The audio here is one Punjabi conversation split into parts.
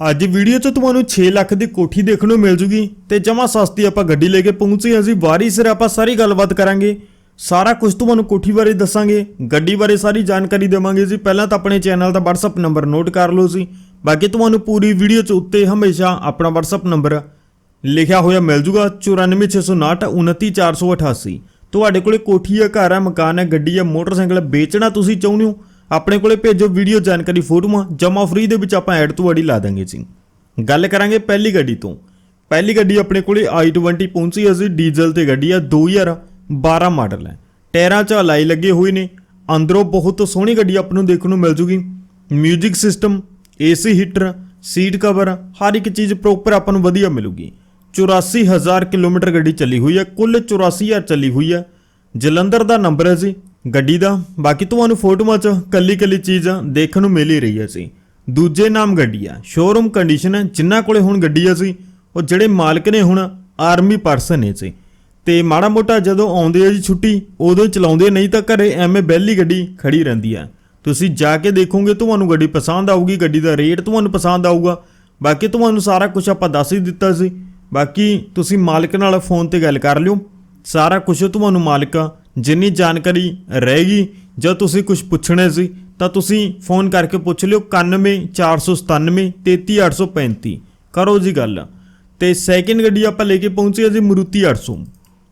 ਅੱਜ ਵੀਡੀਓ 'ਚ ਤੁਹਾਨੂੰ 6 ਲੱਖ ਦੀ ਕੋਠੀ ਦੇਖਣ ਨੂੰ ਮਿਲ ਜੂਗੀ ਤੇ ਜਮਾ ਸਸਤੀ ਆਪਾਂ ਗੱਡੀ ਲੈ ਕੇ ਪਹੁੰਚੇ ਹਾਂ ਜੀ ਵਾਰੀ ਸਿਰ ਆਪਾਂ ਸਾਰੀ ਗੱਲਬਾਤ ਕਰਾਂਗੇ। ਸਾਰਾ ਕੁਝ ਤੁਹਾਨੂੰ ਕੋਠੀ ਬਾਰੇ ਦੱਸਾਂਗੇ ਗੱਡੀ ਬਾਰੇ ਸਾਰੀ ਜਾਣਕਾਰੀ ਦੇਵਾਂਗੇ ਜੀ। ਪਹਿਲਾਂ ਤਾਂ ਆਪਣੇ ਚੈਨਲ ਦਾ WhatsApp ਨੰਬਰ ਨੋਟ ਕਰ ਲਓ ਜੀ। ਬਾਕੀ ਤੁਹਾਨੂੰ ਪੂਰੀ ਵੀਡੀਓ 'ਚ ਉੱਤੇ ਹਮੇਸ਼ਾ ਆਪਣਾ WhatsApp ਨੰਬਰ ਲਿਖਿਆ ਹੋਇਆ ਮਿਲ ਜੂਗਾ 9469 29488 ਤੁਹਾਡੇ ਕੋਲੇ ਕੋਠੀ ਹੈ ਘਰ ਹੈ ਮਕਾਨ ਹੈ ਗੱਡੀ ਹੈ ਮੋਟਰਸਾਈਕਲ ਹੈ, ਵੇਚਣਾ ਤੁਸੀਂ ਚਾਹੁੰਦੇ ਹੋ ਆਪਣੇ ਕੋਲੇ ਭੇਜੋ ਵੀਡੀਓ ਜਾਣਕਾਰੀ ਫੋਟੋਆਂ ਜਮਾ ਫ੍ਰੀ ਦੇ ਵਿੱਚ ਆਪਾਂ ਐਡ ਤੁਹਾਡੀ ਲਾ ਦਾਂਗੇ ਜੀ। ਗੱਲ ਕਰਾਂਗੇ ਪਹਿਲੀ ਗੱਡੀ ਤੋਂ। ਪਹਿਲੀ ਗੱਡੀ ਆਪਣੇ ਕੋਲੇ i20 ਪਹੁੰਚੀ ਹੈ ਜੀ, ਡੀਜ਼ਲ ਤੇ ਗੱਡੀ ਹੈ 2012 ਮਾਡਲ ਹੈ। ਟਾਇਰਾਂ 'ਚ ਅਲਾਈ ਲੱਗੇ ਹੋਏ ਨੇ। ਅੰਦਰੋਂ ਬਹੁਤ ਸੋਹਣੀ ਗੱਡੀ ਆਪਾਂ ਨੂੰ ਦੇਖਣ ਨੂੰ ਮਿਲ ਜੂਗੀ। Music system AC heater seat cover ਹਰ ਇੱਕ ਚੀਜ਼ ਪ੍ਰੋਪਰ ਆਪਾਂ ਨੂੰ ਵਧੀਆ ਮਿਲੂਗੀ। 84000 ਕਿਲੋਮੀਟਰ ਗੱਡੀ ਚੱਲੀ ਹੋਈ ਹੈ। ਕੁੱਲ 84000 ਚੱਲੀ ਹੋਈ ਹੈ। ਜਲੰਧਰ ਦਾ ਨੰਬਰ ਹੈ ਜੀ ਗੱਡੀ ਦਾ, ਬਾਕੀ ਤੁਹਾਨੂੰ ਫੋਟੋਆਂ 'ਚ ਕੱਲੀ ਕੱਲੀ ਚੀਜ਼ ਦੇਖਣ ਨੂੰ ਮਿਲ ਹੀ ਰਹੀ ਹੈ ਜੀ। ਦੂਜੇ ਨਾਮ ਗੱਡੀ ਆ ਸ਼ੋਰੂਮ ਕੰਡੀਸ਼ਨ ਹੈ ਜਿਨ੍ਹਾਂ ਕੋਲੇ ਹੁਣ ਗੱਡੀ ਆ ਸੀ ਉਹ ਜਿਹੜੇ ਮਾਲਕ ਨੇ ਹੁਣ ਆਰਮੀ ਪਰਸਨ ਨੇ ਸੀ ਤੇ ਮਾੜਾ ਮੋਟਾ ਜਦੋਂ ਆਉਂਦੇ ਆ ਜੀ ਛੁੱਟੀ, ਉਦੋਂ ਚਲਾਉਂਦੇ ਨਹੀਂ ਤਾਂ ਘਰੇ ਐਵੇਂ ਬੈਲੀ ਗੱਡੀ ਖੜੀ ਰਹਿੰਦੀ ਆ। ਤੁਸੀਂ ਜਾ ਕੇ ਦੇਖੋਗੇ ਤੁਹਾਨੂੰ ਗੱਡੀ ਪਸੰਦ ਆਊਗੀ, ਗੱਡੀ ਦਾ ਰੇਟ ਤੁਹਾਨੂੰ ਪਸੰਦ ਆਊਗਾ। ਬਾਕੀ ਤੁਹਾਨੂੰ ਸਾਰਾ ਕੁਝ ਆਪਾਂ ਦੱਸ ਹੀ ਦਿੱਤਾ ਸੀ ਬਾਕੀ ਤੁਸੀਂ ਮਾਲਕ ਨਾਲ ਫੋਨ ਤੇ ਗੱਲ ਕਰ ਲਿਓ। ਸਾਰਾ ਕੁਝ ਤੁਹਾਨੂੰ ਮਾਲਕ ਜਿੰਨੀ ਜਾਣਕਾਰੀ ਰਹੇਗੀ ਜੇ ਤੁਸੀਂ ਕੁਝ ਪੁੱਛਣਾ ਸੀ, ਤਾਂ ਤੁਸੀਂ ਫੋਨ ਕਰਕੇ ਪੁੱਛ ਲਿਓ 91497 33835 ਕਰੋ ਜੀ ਗੱਲ। ਤੇ ਸੈਕਿੰਡ ਗੱਡੀ ਆਪਾਂ ਲੈ ਕੇ ਪਹੁੰਚੀ ਹੈ ਜੀ ਮਰੂਤੀ 800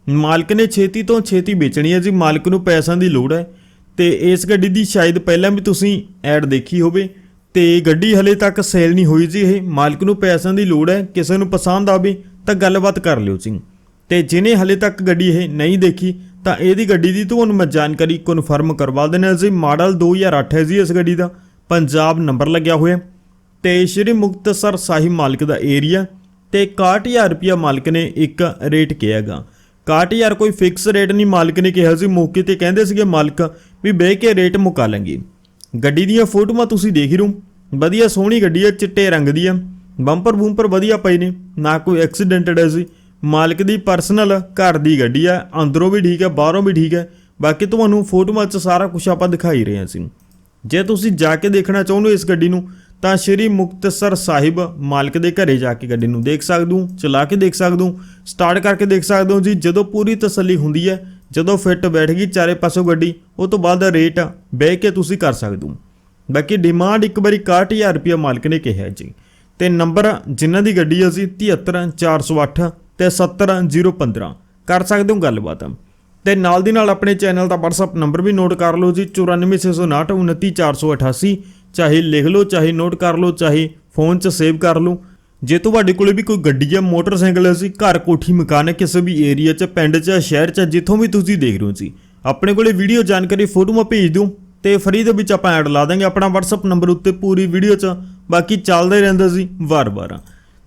ਮਾਲਕ ਨੇ ਛੇਤੀ ਤੋਂ ਛੇਤੀ ਵੇਚਣੀ ਹੈ ਜੀ, ਮਾਲਕ ਨੂੰ ਪੈਸਿਆਂ ਦੀ ਲੋੜ ਹੈ। ਤੇ ਇਸ ਗੱਡੀ ਦੀ ਸ਼ਾਇਦ ਪਹਿਲਾਂ ਵੀ ਤੁਸੀਂ ਐਡ ਦੇਖੀ ਹੋਵੇ। ਤੇ ਗੱਡੀ ਹਲੇ ਤੱਕ ਸੇਲ ਨਹੀਂ ਹੋਈ ਜੀ ਇਹ। ਮਾਲਕ ਨੂੰ ਪੈਸਿਆਂ ਦੀ ਲੋੜ ਹੈ, ਕਿਸੇ ਨੂੰ ਪਸੰਦ ਆਵੇ ਤਾਂ ਗੱਲਬਾਤ ਕਰ ਲਿਓ ਜੀ। ਤੇ ਜਿਨੇ ਹਲੇ ਤੱਕ ਗੱਡੀ ਇਹ ਨਹੀਂ ਦੇਖੀ ਤਾਂ ਇਹਦੀ ਗੱਡੀ ਦੀ ਤੁਹਾਨੂੰ ਮੈਂ ਜਾਣਕਾਰੀ ਕਨਫਰਮ ਕਰਵਾ ਦਿੰਦਾ ਜੀ। ਮਾਡਲ 2008 ਹੈ ਜੀ ਇਸ ਗੱਡੀ ਦਾ। ਪੰਜਾਬ ਨੰਬਰ ਲੱਗਿਆ ਹੋਇਆ ਤੇ ਸ਼੍ਰੀ ਮੁਕਤਸਰ ਸਾਹਿਬ ਮਾਲਕ ਦਾ ਏਰੀਆ ਤੇ 61000 ਰੁਪਿਆ ਮਾਲਕ ਨੇ ਇੱਕ ਰੇਟ ਕਿਹਾਗਾ 61000 ਕੋਈ ਫਿਕਸ ਰੇਟ ਨਹੀਂ ਮਾਲਕ ਨੇ ਕਿਹਾ ਸੀ। ਮੌਕੇ ਤੇ ਕਹਿੰਦੇ ਸੀਗੇ ਮਾਲਕ ਵੀ ਬਹਿ ਕੇ ਰੇਟ ਮੁਕਾ ਲਾਂਗੇ। ਗੱਡੀ ਦੀਆਂ ਫੋਟੋਆਂ ਤੁਸੀਂ ਦੇਖ ਹੀ ਰਹੋ ਵਧੀਆ ਸੋਹਣੀ ਗੱਡੀ ਹੈ, ਚਿੱਟੇ ਰੰਗ ਦੀ ਹੈ। ਬੰਪਰ ਬੂੰਪਰ ਵਧੀਆ ਪਏ ਨੇ। ਨਾ ਕੋਈ ਐਕਸੀਡੈਂਟਡ ਹੈ ਸੀ ਮਾਲਕ ਦੀ ਪਰਸਨਲ ਘਰ ਦੀ ਗੱਡੀ ਆ, ਅੰਦਰੋਂ ਵੀ ਠੀਕ ਹੈ ਬਾਹਰੋਂ ਵੀ ਠੀਕ ਹੈ ਬਾਕੀ ਤੁਹਾਨੂੰ ਫੋਟੋਆਂ 'ਚ ਸਾਰਾ ਕੁਝ ਆਪਾਂ ਦਿਖਾਈ ਰਹੇ ਹਾਂ ਸੀ ਜੇ ਤੁਸੀਂ ਜਾ ਕੇ ਦੇਖਣਾ ਚਾਹੁੰਦੇ ਹੋ ਇਸ ਗੱਡੀ ਨੂੰ, ਤਾਂ ਸ਼੍ਰੀ ਮੁਕਤਸਰ ਸਾਹਿਬ ਮਾਲਕ ਦੇ ਘਰੇ ਜਾ ਕੇ ਗੱਡੀ ਨੂੰ ਦੇਖ ਸਕਦੇ ਚਲਾ ਕੇ ਦੇਖ ਸਕਦੇ ਸਟਾਰਟ ਕਰਕੇ ਦੇਖ ਸਕਦੇ ਹੋ ਜੀ। ਜਦੋਂ ਪੂਰੀ ਤਸੱਲੀ ਹੁੰਦੀ ਹੈ, ਜਦੋਂ ਫਿੱਟ ਬੈਠ ਗਈ ਚਾਰੇ ਪਾਸੋਂ ਗੱਡੀ, ਉਹ ਤੋਂ ਬਾਅਦ ਦਾ ਰੇਟ ਬਹਿ ਕੇ ਤੁਸੀਂ ਕਰ ਸਕਦੇ ਬਾਕੀ ਡਿਮਾਂਡ ਇੱਕ ਵਾਰੀ 61000 ਰੁਪਏ ਮਾਲਕ ਨੇ ਕਿਹਾ ਜੀ। ਤੇ ਨੰਬਰ ਜਿਨ੍ਹਾਂ ਦੀ ਗੱਡੀ ਹੈ ਸੀ 73408 ਤੇ 70015 ਕਰ ਸਕਦੇ ਹੋ ਗੱਲਬਾਤ। ਤੇ ਨਾਲ ਦੀ ਨਾਲ ਆਪਣੇ ਚੈਨਲ ਦਾ WhatsApp ਨੰਬਰ ਵੀ ਨੋਟ ਕਰ ਲਓ ਜੀ 9469 29488 ਚਾਹੇ ਲਿਖ ਲਓ, ਚਾਹੇ ਨੋਟ ਕਰ ਲਓ, ਚਾਹੇ ਫੋਨ 'ਚ ਸੇਵ ਕਰ ਲਓ। ਜੇ ਤੁਹਾਡੇ ਕੋਲੇ ਵੀ ਕੋਈ ਗੱਡੀ ਜਾਂ ਮੋਟਰਸਾਈਕਲ ਹੈ ਸੀ ਘਰ, ਕੋਠੀ, ਮਕਾਨ ਹੈ ਕਿਸੇ ਵੀ ਏਰੀਆ 'ਚ, ਪਿੰਡ 'ਚ, ਸ਼ਹਿਰ 'ਚ, ਜਿੱਥੋਂ ਵੀ ਤੁਸੀਂ ਦੇਖ ਰਹੇ ਹੋ ਜੀ, ਆਪਣੇ ਕੋਲੇ ਵੀਡੀਓ ਜਾਣਕਾਰੀ ਫੋਟੋਆਂ ਭੇਜ ਦਿਓ ਤੇ ਫਰੀ ਦੇ ਵਿੱਚ ਆਪਾਂ ਐਡ ਲਾ ਦਾਂਗੇ ਆਪਣਾ WhatsApp ਨੰਬਰ ਉੱਤੇ ਪੂਰੀ ਵੀਡੀਓ 'ਚ। ਬਾਕੀ ਚੱਲਦਾ ਹੀ ਰਹਿੰਦਾ ਸੀ ਵਾਰ-ਵਾਰ।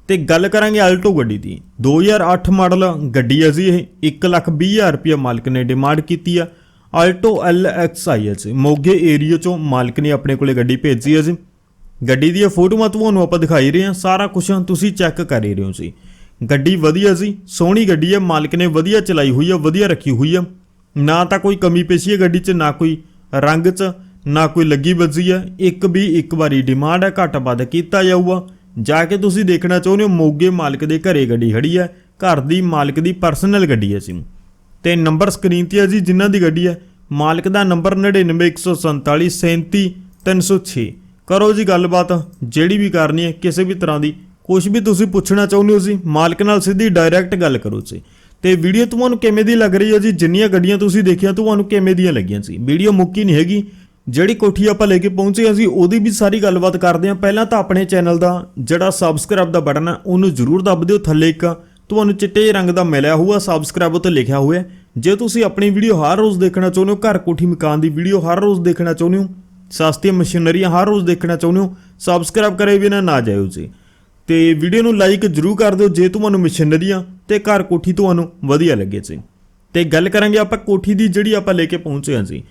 ਤੇ ਗੱਲ ਕਰਾਂਗੇ ਆਲਟੋ ਗੱਡੀ ਦੀ। 2008 ਮਾਡਲ ਗੱਡੀ ਹੈ ਜੀ ਇਹ। 120000 ਰੁਪਏ ਮਾਲਕ ਨੇ ਡਿਮਾਂਡ ਕੀਤੀ ਆ। ਆਲਟੋ LXI ਹੈ ਜੀ ਮੋਗੇ ਏਰੀਆ 'ਚੋਂ ਮਾਲਕ ਨੇ ਆਪਣੇ ਕੋਲੇ ਗੱਡੀ ਭੇਜੀ ਹੈ ਜੀ। ਗੱਡੀ ਦੀਆਂ ਫੋਟੋਆਂ ਤੁਹਾਨੂੰ ਆਪਾਂ ਦਿਖਾਈ ਰਹੇ ਹਾਂ। ਸਾਰਾ ਕੁਝ ਤੁਸੀਂ ਚੈੱਕ ਕਰ ਹੀ ਰਹੇ ਹੋ ਜੀ। ਗੱਡੀ ਵਧੀਆ ਸੀ ਸੋਹਣੀ ਗੱਡੀ ਹੈ ਮਾਲਕ ਨੇ ਵਧੀਆ ਚਲਾਈ ਹੋਈ ਹੈ ਵਧੀਆ ਰੱਖੀ ਹੋਈ ਹੈ ਨਾ ਤਾਂ ਕੋਈ ਕਮੀ ਪੇਸ਼ੀ ਹੈ ਗੱਡੀ 'ਚ, ਨਾ ਕੋਈ ਰੰਗ 'ਚ, ਨਾ ਕੋਈ ਲੱਗੀ ਵੱਜੀ ਹੈ ਇੱਕ ਵੀ ਇੱਕ ਵਾਰੀ ਡਿਮਾਂਡ ਹੈ ਘੱਟ ਵੱਧ ਕੀਤਾ ਜਾਊਗਾ। ਜਾ ਕੇ ਤੁਸੀਂ ਦੇਖਣਾ ਚਾਹੁੰਦੇ ਹੋ, ਮੋਗੇ ਮਾਲਕ ਦੇ ਘਰੇ ਗੱਡੀ ਖੜੀ ਹੈ, ਘਰ ਦੀ ਮਾਲਕ ਦੀ ਪਰਸਨਲ ਗੱਡੀ ਹੈ ਸੀ ਤੇ ਨੰਬਰ ਸਕਰੀਨ ਤੇ ਹੈ ਜੀ, ਜਿਨ੍ਹਾਂ ਦੀ ਗੱਡੀ ਹੈ, ਮਾਲਕ ਦਾ ਨੰਬਰ 9914473306 ਕਰੋ ਜੀ ਗੱਲਬਾਤ, ਜਿਹੜੀ ਵੀ ਕਰਨੀ ਹੈ, ਕਿਸੇ ਵੀ ਤਰ੍ਹਾਂ ਦੀ ਕੁਝ ਵੀ ਤੁਸੀਂ ਪੁੱਛਣਾ ਚਾਹੁੰਦੇ ਹੋ ਜੀ, ਮਾਲਕ ਨਾਲ ਸਿੱਧੀ ਡਾਇਰੈਕਟ ਗੱਲ ਕਰੋ ਜੀ। ਤੇ ਵੀਡੀਓ ਤੁਹਾਨੂੰ ਕਿਵੇਂ ਦੀ ਲੱਗ ਰਹੀ ਹੈ ਜੀ, ਜਿੰਨੀਆਂ ਗੱਡੀਆਂ ਤੁਸੀਂ ਦੇਖੀਆਂ, ਤੁਹਾਨੂੰ ਕਿਵੇਂ ਦੀਆਂ ਲੱਗੀਆਂ ਸੀ ਵੀਡੀਓ ਮੁੱਕੀ ਨਹੀਂ ਹੈਗੀ। ਜਿਹੜੀ ਕੋਠੀ ਆਪਾਂ ਲੈ ਕੇ ਪਹੁੰਚੇ ਹਾਂ ਜੀ ਉਹਦੀ ਵੀ ਸਾਰੀ ਗੱਲਬਾਤ ਕਰਦੇ ਹਾਂ। ਪਹਿਲਾਂ ਤਾਂ ਆਪਣੇ ਚੈਨਲ ਦਾ ਜਿਹੜਾ ਸਬਸਕ੍ਰਾਈਬ ਦਾ ਬਟਨ ਹੈ ਉਹਨੂੰ ਜ਼ਰੂਰ ਦੱਬ ਦਿਓ। ਥੱਲੇ ਇੱਕ ਤੁਹਾਨੂੰ ਚਿੱਟੇ ਜਿਹੇ ਰੰਗ ਦਾ ਮਿਲਿਆ ਹੋਊਗਾ ਸਬਸਕ੍ਰਾਈਬ ਉੱਤੇ ਲਿਖਿਆ ਹੋਇਆ ਜੇ ਤੁਸੀਂ ਆਪਣੀ ਵੀਡੀਓ ਹਰ ਰੋਜ਼ ਦੇਖਣਾ ਚਾਹੁੰਦੇ ਹੋ, ਘਰ ਕੋਠੀ ਮਕਾਨ ਦੀ ਵੀਡੀਓ ਹਰ ਰੋਜ਼ ਦੇਖਣਾ ਚਾਹੁੰਦੇ ਹੋ, ਸਸਤੀਆਂ ਮਸ਼ੀਨਰੀਆਂ ਹਰ ਰੋਜ਼ ਦੇਖਣਾ ਚਾਹੁੰਦੇ ਹੋ ਸਬਸਕ੍ਰਾਈਬ ਕਰੇ ਬਿਨਾ ਨਾ ਜਾਇਓ ਜੀ। ਤੇ ਵੀਡੀਓ ਨੂੰ ਲਾਈਕ ਜ਼ਰੂਰ ਕਰ ਦਿਓ, ਜੇ ਤੁਹਾਨੂੰ ਮਸ਼ੀਨਰੀਆਂ ਤੇ ਘਰ ਕੋਠੀ ਤੁਹਾਨੂੰ ਵਧੀਆ ਲੱਗੇ ਜੀ। ਤੇ ਗੱਲ ਕਰਾਂਗੇ ਆਪਾਂ ਕੋਠੀ ਦੀ ਜਿਹੜੀ ਆਪਾਂ ਲੈ ਕੇ ਪਹੁੰਚੇ ਹਾਂ ਜੀ।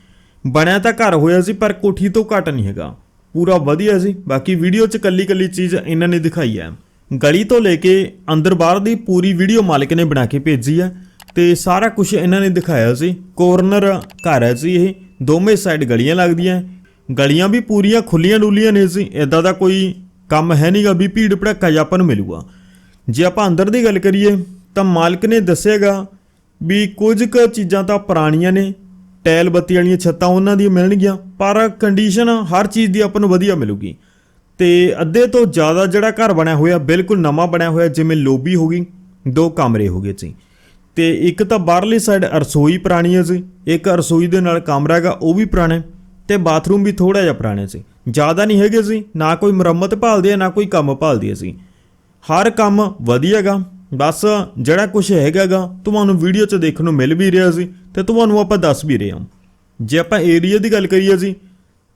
ਬਣਿਆ ਤਾਂ ਘਰ ਹੋਇਆ ਸੀ, ਪਰ ਕੋਠੀ ਤੋਂ ਘੱਟ ਨਹੀਂ ਹੈਗਾ। ਪੂਰਾ ਵਧੀਆ ਸੀ, ਬਾਕੀ ਵੀਡੀਓ 'ਚ ਕੱਲੀ ਕੱਲੀ ਚੀਜ਼ ਇਹਨਾਂ ਨੇ ਦਿਖਾਈ ਹੈ। ਗਲੀ ਤੋਂ ਲੈ ਕੇ ਅੰਦਰ ਬਾਹਰ ਦੀ ਪੂਰੀ ਵੀਡੀਓ ਮਾਲਕ ਨੇ ਬਣਾ ਕੇ ਭੇਜੀ ਹੈ ਤੇ ਸਾਰਾ ਕੁਝ ਇਹਨਾਂ ਨੇ ਦਿਖਾਇਆ ਸੀ। ਕੋਰਨਰ ਘਰ ਹੈ ਸੀ ਇਹ, ਦੋਵੇਂ ਸਾਈਡ ਗਲੀਆਂ ਲੱਗਦੀਆਂ ਗਲੀਆਂ ਵੀ ਪੂਰੀਆਂ ਖੁੱਲੀਆਂ ਡੁੱਲੀਆਂ ਨੇ ਸੀ ਇਦਾਂ ਦਾ ਕੋਈ ਕੰਮ ਹੈ ਨਹੀਂਗਾ ਵੀ ਭੀੜ ਭੜੱਕਾ ਜਿਹਾ ਆਪਾਂ ਨੂੰ ਮਿਲੂਗਾ। ਜੇ ਆਪਾਂ ਅੰਦਰ ਦੀ ਗੱਲ ਕਰੀਏ, ਤਾਂ ਮਾਲਕ ਨੇ ਦੱਸੇਗਾ ਵੀ ਕੁਝ ਕੁ ਚੀਜ਼ਾਂ ਤਾਂ ਪੁਰਾਣੀਆਂ ਨੇ ਟੈਲ ਬੱਤੀ ਵਾਲੀਆਂ ਛੱਤਾਂ ਉਹਨਾਂ ਦੀਆਂ ਮਿਲਣਗੀਆਂ ਪਰ ਕੰਡੀਸ਼ਨ ਹਰ ਚੀਜ਼ ਦੀ ਆਪਾਂ ਨੂੰ ਵਧੀਆ ਮਿਲੂਗੀ। ਤੇ ਅੱਧੇ ਤੋਂ ਜ਼ਿਆਦਾ ਜਿਹੜਾ ਘਰ ਬਣਿਆ ਹੋਇਆ ਬਿਲਕੁਲ ਨਵਾਂ ਬਣਿਆ ਹੋਇਆ ਜਿਵੇਂ ਲੋਬੀ ਹੋ ਗਈ ਦੋ ਕਮਰੇ ਹੋ ਗਏ ਸੀ ਤੇ ਇੱਕ ਤਾਂ ਬਾਹਰਲੀ ਸਾਈਡ ਰਸੋਈ ਪੁਰਾਣੀ ਹੈ ਜੀ ਇੱਕ ਰਸੋਈ ਦੇ ਨਾਲ ਕਮਰਾ ਹੈਗਾ ਉਹ ਵੀ ਪੁਰਾਣਾ ਹੈ, ਤੇ ਬਾਥਰੂਮ ਵੀ ਥੋੜਾ ਜਿਹਾ ਪੁਰਾਣਾ ਸੀ ਜ਼ਿਆਦਾ ਨਹੀਂ ਹੈਗੇ ਸੀ ਨਾ ਕੋਈ ਮੁਰੰਮਤ ਭਾਲਦੀ ਹੈ ਨਾ ਕੋਈ ਕੰਮ ਭਾਲਦੀ ਸੀ ਹਰ ਕੰਮ ਵਧੀਆਗਾ ਬਸ ਜਿਹੜਾ ਕੁਝ ਹੈਗਾਗਾ ਤੁਹਾਨੂੰ ਵੀਡੀਓ 'ਚ ਦੇਖਣ ਨੂੰ ਮਿਲ ਵੀ ਰਿਹਾ ਸੀ ਤੇ ਤੁਹਾਨੂੰ ਆਪਾਂ ਦੱਸ ਵੀ ਰਹੇ ਹਾਂ। ਜੇ ਆਪਾਂ ਏਰੀਆ ਦੀ ਗੱਲ ਕਰੀਏ ਜੀ,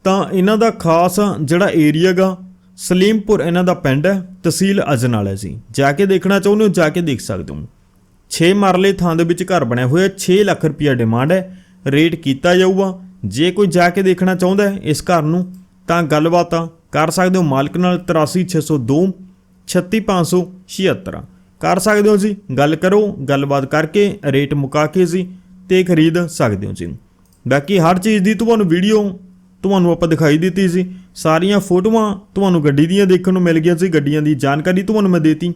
ਤਾਂ ਇਹਨਾਂ ਦਾ ਖਾਸ ਜਿਹੜਾ ਏਰੀਆ ਗਾ, ਸਲੀਮਪੁਰ ਇਹਨਾਂ ਦਾ ਪਿੰਡ ਹੈ, ਤਹਿਸੀਲ ਅਜਨਾਲ ਹੈ ਜੀ। ਜਾ ਕੇ ਦੇਖਣਾ ਚਾਹੁੰਦੇ ਹੋ, ਜਾ ਕੇ ਦੇਖ ਸਕਦੇ ਹੋ। 6 ਮਰਲੇ ਥਾਂ ਦੇ ਵਿੱਚ ਘਰ ਬਣਿਆ ਹੋਇਆ 6 ਲੱਖ ਰੁਪਇਆ ਡਿਮਾਂਡ ਹੈ ਰੇਟ ਕੀਤਾ ਜਾਊਗਾ। ਜੇ ਕੋਈ ਜਾ ਕੇ ਦੇਖਣਾ ਚਾਹੁੰਦਾ ਹੈ ਇਸ ਘਰ ਨੂੰ, ਤਾਂ ਗੱਲਬਾਤ ਕਰ ਸਕਦੇ ਹੋ, ਮਾਲਕ ਨਾਲ 83602 36576 ਕਰ ਸਕਦੇ ਹੋ ਜੀ, ਗੱਲ ਕਰੋ, ਗੱਲਬਾਤ ਕਰਕੇ ਰੇਟ ਮੁਕਾ ਕੇ ਜੀ। ਤੇ ਖਰੀਦ ਸਕਦੇ ਹੋ ਜੀ। ਬਾਕੀ ਹਰ ਚੀਜ਼ ਦੀ ਤੁਹਾਨੂੰ ਵੀਡੀਓ ਤੁਹਾਨੂੰ ਆਪਾਂ ਦਿਖਾਈ ਦਿੱਤੀ ਸੀ। ਸਾਰੀਆਂ ਫੋਟੋਆਂ ਤੁਹਾਨੂੰ ਗੱਡੀ ਦੀਆਂ ਦੇਖਣ ਨੂੰ ਮਿਲ ਗਈਆਂ ਸੀ। ਗੱਡੀਆਂ ਦੀ ਜਾਣਕਾਰੀ ਤੁਹਾਨੂੰ ਮੈਂ ਦੇਤੀ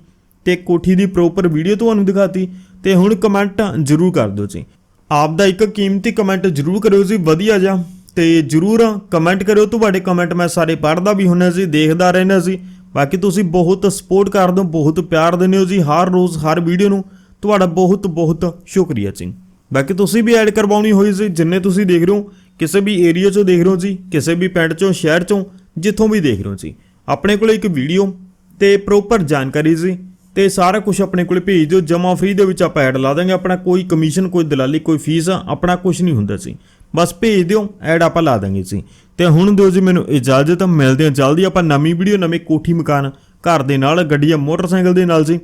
ਤੇ ਕੋਠੀ ਦੀ ਪ੍ਰੋਪਰ ਵੀਡੀਓ ਤੁਹਾਨੂੰ ਦਿਖਾਤੀ ਤੇ ਹੁਣ ਕਮੈਂਟ ਜ਼ਰੂਰ ਕਰ ਦਿਓ ਜੀ। ਆਪ ਦਾ ਇੱਕ ਕੀਮਤੀ ਕਮੈਂਟ ਜ਼ਰੂਰ ਕਰਿਓ ਜੀ, ਵਧੀਆ ਜਿਹਾ। ਤੇ ਜ਼ਰੂਰ ਕਮੈਂਟ ਕਰਿਓ, ਤੁਹਾਡੇ ਕਮੈਂਟ ਮੈਂ ਸਾਰੇ ਪੜ੍ਹਦਾ ਵੀ ਹੁੰਨਾ ਜੀ, ਦੇਖਦਾ ਰਹਿੰਦਾ ਸੀ ਬਾਕੀ ਤੁਸੀਂ ਬਹੁਤ ਸਪੋਰਟ ਕਰਦੇ ਹੋ, ਬਹੁਤ ਪਿਆਰ ਦਿੰਦੇ ਹੋ ਜੀ, ਹਰ ਰੋਜ਼, ਹਰ ਵੀਡੀਓ ਨੂੰ। ਤੁਹਾਡਾ ਬਹੁਤ ਬਹੁਤ ਸ਼ੁਕਰੀਆ ਜੀ। ਬਾਕੀ ਤੁਸੀਂ ਵੀ ਐਡ ਕਰਵਾਉਣੀ ਹੋਈ ਸੀ, ਜਿੰਨੇ ਤੁਸੀਂ ਦੇਖ ਰਹੇ ਹੋ, ਕਿਸੇ ਵੀ ਏਰੀਆ 'ਚੋਂ ਦੇਖ ਰਹੇ ਹੋ ਜੀ, ਕਿਸੇ ਵੀ ਪਿੰਡ 'ਚੋਂ, ਸ਼ਹਿਰ 'ਚੋਂ, ਜਿੱਥੋਂ ਵੀ ਦੇਖ ਰਹੇ ਹੋ ਜੀ। ਆਪਣੇ ਕੋਲ ਇੱਕ ਵੀਡੀਓ ਤੇ ਪ੍ਰੋਪਰ ਜਾਣਕਾਰੀ ਸੀ ਤੇ ਸਾਰਾ ਕੁਝ ਆਪਣੇ ਕੋਲ ਭੇਜ ਦਿਓ। ਜਮਾ ਫ੍ਰੀ ਦੇ ਵਿੱਚ ਆਪਾਂ ਐਡ ਲਾ ਦਾਂਗੇ। ਆਪਣਾ ਕੋਈ ਕਮਿਸ਼ਨ ਕੋਈ ਦਲਾਲੀ, ਕੋਈ ਫੀਸ ਆਪਣਾ ਕੁਝ ਨਹੀਂ ਹੁੰਦਾ ਸੀ ਬਸ ਭੇਜ ਦਿਓ ਐਡ ਆਪਾਂ ਲਾ ਦਾਂਗੇ ਸੀ ਤੇ ਹੁਣ ਦਿਓ ਜੀ ਮੈਨੂੰ ਇਜਾਜ਼ਤ, ਮਿਲਦੇ ਹਾਂ। ਜਲਦੀ ਆਪਾਂ ਨਵੀਂ ਵੀਡੀਓ ਨਵੇਂ ਕੋਠੀ ਮਕਾਨ ਘਰ ਦੇ ਨਾਲ, ਗੱਡੀ ਜਾਂ ਮੋਟਰਸਾਈਕਲ ਦੇ ਨਾਲ ਜੀ।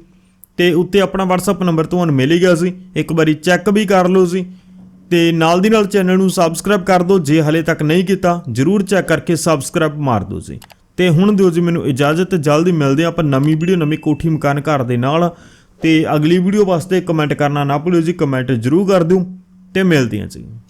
ਤੇ ਉੱਤੇ ਆਪਣਾ WhatsApp ਨੰਬਰ ਤੁਹਾਨੂੰ ਮਿਲ ਹੀ ਗਿਆ ਸੀ। ਇੱਕ ਵਾਰੀ ਚੈੱਕ ਵੀ ਕਰ ਲਓ ਸੀ। ਤੇ ਨਾਲ ਦੀ ਨਾਲ ਚੈਨਲ ਨੂੰ ਸਬਸਕ੍ਰਾਈਬ ਕਰ ਦਿਓ। ਜੇ ਹਲੇ ਤੱਕ ਨਹੀਂ ਕੀਤਾ, ਜਰੂਰ ਚੈੱਕ ਕਰਕੇ ਸਬਸਕ੍ਰਾਈਬ ਮਾਰ ਦਿਓ ਜੀ। ਤੇ ਹੁਣ ਦਿਓ ਜੀ ਮੈਨੂੰ ਇਜਾਜ਼ਤ। ਜਲਦੀ ਮਿਲਦੇ ਹਾਂ ਆਪਾਂ ਨਵੀਂ ਵੀਡੀਓ ਨਵੀਂ ਕੋਠੀ ਮਕਾਨ ਘਰ ਦੇ ਨਾਲ। ਤੇ ਅਗਲੀ ਵੀਡੀਓ ਵਾਸਤੇ ਕਮੈਂਟ ਕਰਨਾ ਨਾ ਭੁੱਲਿਓ ਜੀ। ਕਮੈਂਟ ਜਰੂਰ ਕਰ ਦਿਓ। ਤੇ ਮਿਲਦੇ ਹਾਂ ਜੀ।